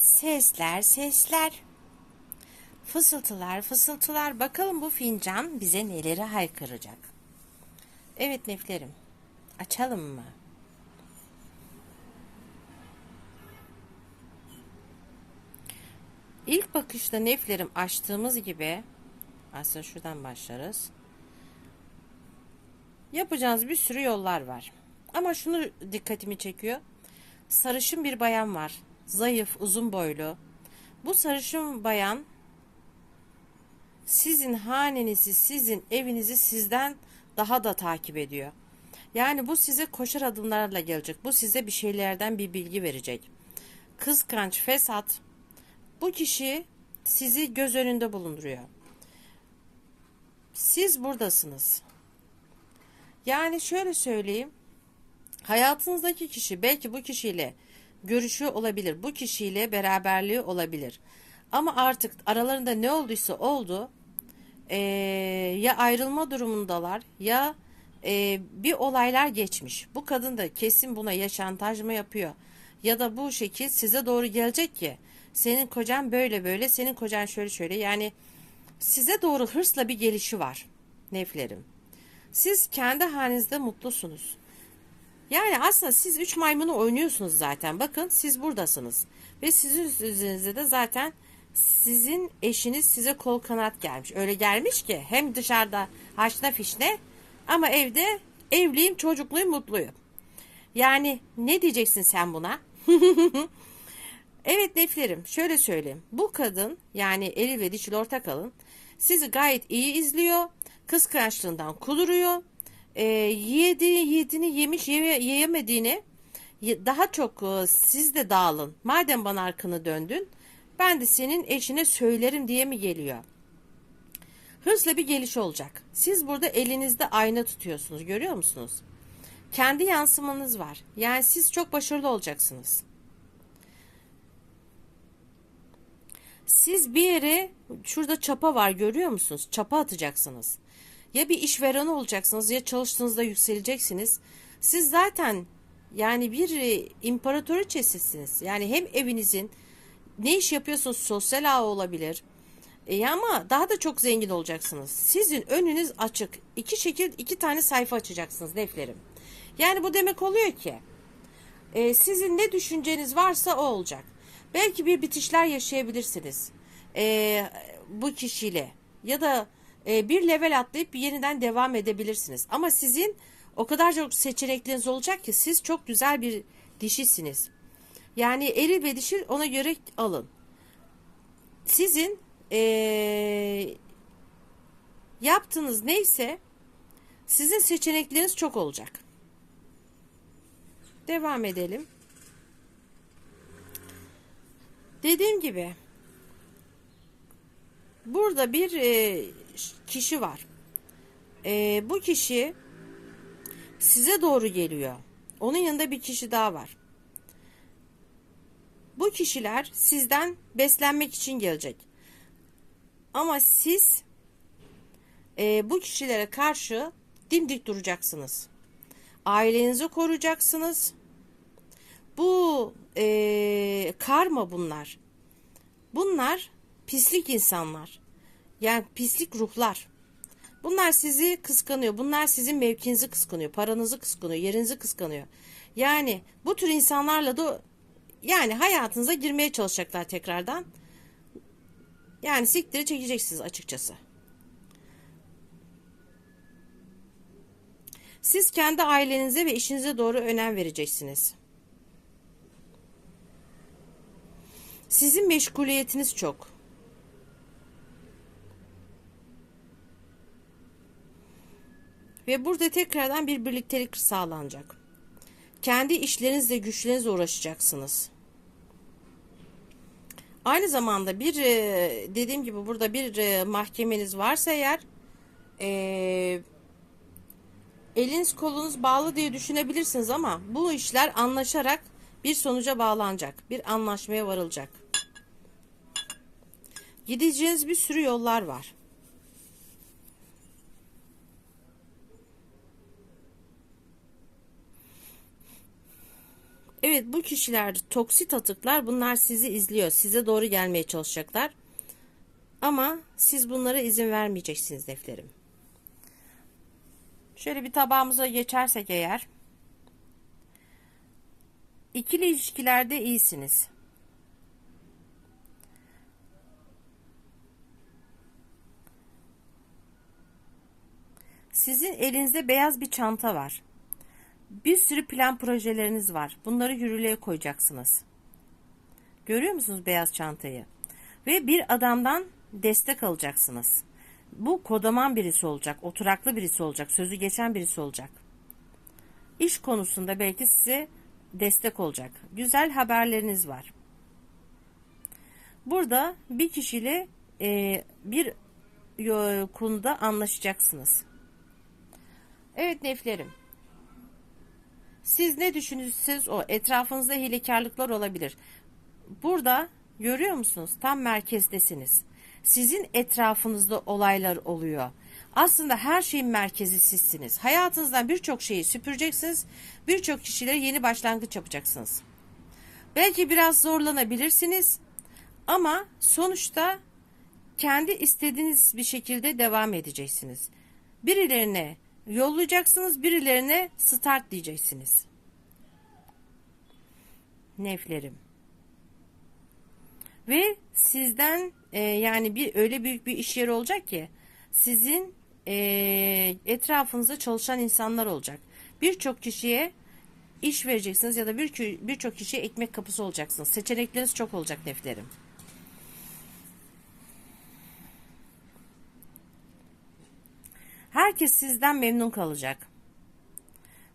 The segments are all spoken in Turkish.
Sesler, sesler. Fısıltılar, fısıltılar. Bakalım bu fincan bize neleri haykıracak. Evet neflerim. Açalım mı? İlk bakışta neflerim açtığımız gibi aslında şuradan başlarız. Yapacağınız bir sürü yollar var. Ama şunu dikkatimi çekiyor. Sarışın bir bayan var. Zayıf, uzun boylu. Bu sarışın bayan sizin hanenizi, sizin evinizi sizden daha da takip ediyor. Yani bu size koşar adımlarla gelecek. Bu size bir şeylerden bir bilgi verecek. Kıskanç, fesat. Bu kişi sizi göz önünde bulunduruyor. Siz buradasınız. Yani şöyle söyleyeyim. Hayatınızdaki kişi belki bu kişiyle görüşü olabilir. Bu kişiyle beraberliği olabilir. Ama artık aralarında ne olduysa oldu. Ee, ya ayrılma durumundalar ya e, bir olaylar geçmiş. Bu kadın da kesin buna ya şantaj mı yapıyor ya da bu şekil size doğru gelecek ki senin kocan böyle böyle senin kocan şöyle şöyle yani size doğru hırsla bir gelişi var neflerim. Siz kendi halinizde mutlusunuz. Yani aslında siz üç maymunu oynuyorsunuz zaten. Bakın siz buradasınız. Ve sizin üzerinizde de zaten sizin eşiniz size kol kanat gelmiş. Öyle gelmiş ki hem dışarıda haşna fişne ama evde evliyim, çocukluyum, mutluyum. Yani ne diyeceksin sen buna? evet neflerim şöyle söyleyeyim. Bu kadın yani eli ve dişil ortak alın sizi gayet iyi izliyor. Kıskançlığından kuduruyor. E, yedi, yediğini yemiş yeme, yiyemediğini daha çok e, siz de dağılın. Madem bana arkanı döndün ben de senin eşine söylerim diye mi geliyor? Hırsla bir geliş olacak. Siz burada elinizde ayna tutuyorsunuz görüyor musunuz? Kendi yansımanız var. Yani siz çok başarılı olacaksınız. Siz bir yere şurada çapa var görüyor musunuz? Çapa atacaksınız. Ya bir işveren olacaksınız ya çalıştığınızda yükseleceksiniz. Siz zaten yani bir e, imparatoriçesisiniz. Yani hem evinizin ne iş yapıyorsunuz sosyal ağ olabilir. E ama daha da çok zengin olacaksınız. Sizin önünüz açık. İki şekil iki tane sayfa açacaksınız deflerim. Yani bu demek oluyor ki e, sizin ne düşünceniz varsa o olacak. Belki bir bitişler yaşayabilirsiniz e, bu kişiyle ya da e, bir level atlayıp yeniden devam edebilirsiniz. Ama sizin o kadar çok seçenekleriniz olacak ki siz çok güzel bir dişisiniz. Yani eril ve dişil ona göre alın. Sizin e, yaptığınız neyse sizin seçenekleriniz çok olacak. Devam edelim. Dediğim gibi burada bir e, kişi var. E, bu kişi size doğru geliyor. Onun yanında bir kişi daha var. Bu kişiler sizden beslenmek için gelecek. Ama siz e, bu kişilere karşı dimdik duracaksınız. Ailenizi koruyacaksınız. Bu e, karma bunlar. Bunlar pislik insanlar. Yani pislik ruhlar. Bunlar sizi kıskanıyor. Bunlar sizin mevkinizi kıskanıyor. Paranızı kıskanıyor. Yerinizi kıskanıyor. Yani bu tür insanlarla da yani hayatınıza girmeye çalışacaklar tekrardan. Yani siktiri çekeceksiniz açıkçası. Siz kendi ailenize ve işinize doğru önem vereceksiniz. Sizin meşguliyetiniz çok. Ve burada tekrardan bir birliktelik sağlanacak. Kendi işlerinizle güçlerinizle uğraşacaksınız. Aynı zamanda bir e, dediğim gibi burada bir e, mahkemeniz varsa eğer e, eliniz kolunuz bağlı diye düşünebilirsiniz ama bu işler anlaşarak bir sonuca bağlanacak. Bir anlaşmaya varılacak. Gideceğiniz bir sürü yollar var. Evet bu kişiler toksit atıklar bunlar sizi izliyor. Size doğru gelmeye çalışacaklar. Ama siz bunlara izin vermeyeceksiniz defterim. Şöyle bir tabağımıza geçersek eğer. İkili ilişkilerde iyisiniz. Sizin elinizde beyaz bir çanta var. Bir sürü plan projeleriniz var. Bunları yürürlüğe koyacaksınız. Görüyor musunuz beyaz çantayı? Ve bir adamdan destek alacaksınız. Bu kodaman birisi olacak, oturaklı birisi olacak, sözü geçen birisi olacak. İş konusunda belki size destek olacak. Güzel haberleriniz var. Burada bir kişiyle e, bir yo- konuda anlaşacaksınız. Evet neflerim. Siz ne düşünürseniz o. Etrafınızda hilekarlıklar olabilir. Burada görüyor musunuz? Tam merkezdesiniz. Sizin etrafınızda olaylar oluyor. Aslında her şeyin merkezi sizsiniz. Hayatınızdan birçok şeyi süpüreceksiniz. Birçok kişilere yeni başlangıç yapacaksınız. Belki biraz zorlanabilirsiniz. Ama sonuçta kendi istediğiniz bir şekilde devam edeceksiniz. Birilerine yollayacaksınız, birilerine start diyeceksiniz. Neflerim. Ve sizden e, yani bir öyle büyük bir iş yeri olacak ki sizin e, etrafınızda çalışan insanlar olacak. Birçok kişiye iş vereceksiniz ya da bir birçok kişiye ekmek kapısı olacaksınız. Seçenekleriniz çok olacak neflerim. Herkes sizden memnun kalacak.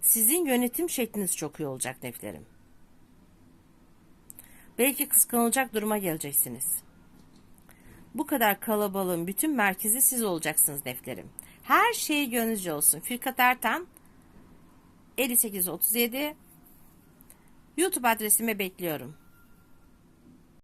Sizin yönetim şekliniz çok iyi olacak neflerim. Belki kıskanılacak duruma geleceksiniz. Bu kadar kalabalığın bütün merkezi siz olacaksınız defterim. Her şey gönlünüzce olsun. Firkat Ertan 5837 YouTube adresime bekliyorum.